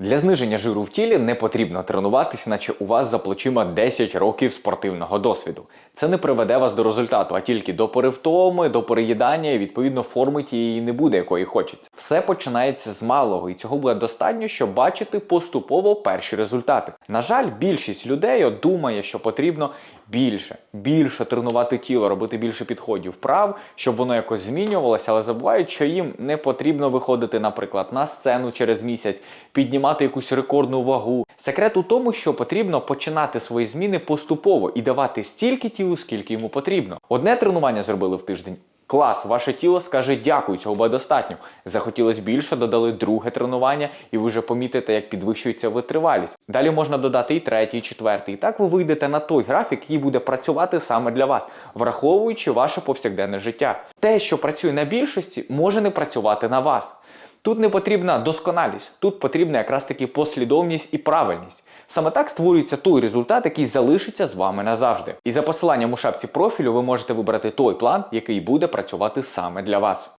Для зниження жиру в тілі не потрібно тренуватись, наче у вас за плечима 10 років спортивного досвіду. Це не приведе вас до результату, а тільки до перевтоми, до переїдання і відповідно форми тієї не буде, якої хочеться. Все починається з малого, і цього буде достатньо, щоб бачити поступово перші результати. На жаль, більшість людей думає, що потрібно більше, більше тренувати тіло, робити більше підходів вправ, щоб воно якось змінювалося, але забувають, що їм не потрібно виходити, наприклад, на сцену через місяць, піднімати якусь рекордну вагу. Секрет у тому, що потрібно починати свої зміни поступово і давати стільки тілу, скільки йому потрібно. Одне тренування зробили в тиждень. Клас, ваше тіло скаже дякую, цього буде достатньо. Захотілось більше, додали друге тренування, і ви вже помітите, як підвищується витривалість. Далі можна додати і третій, і четвертий. І так ви вийдете на той графік, який буде працювати саме для вас, враховуючи ваше повсякденне життя. Те, що працює на більшості, може не працювати на вас. Тут не потрібна досконалість, тут потрібна якраз таки послідовність і правильність. Саме так створюється той результат, який залишиться з вами назавжди. І за посиланням у шапці профілю ви можете вибрати той план, який буде працювати саме для вас.